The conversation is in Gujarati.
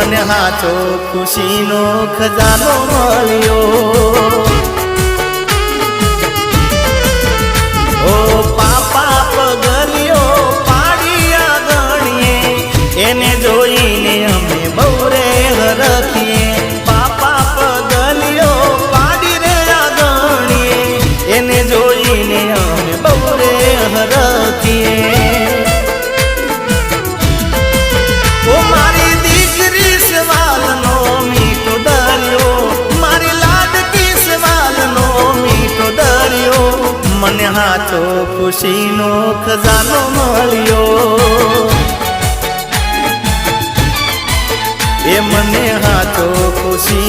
મને હાથો ખુશીનો ખજાનો મળ્યો ઓ પાપા પગલિયો પાડીયા ગણીએ એને મને હાથો ખુશીનો ખજાનો મળ્યો. એ મને હાથો ખજાનો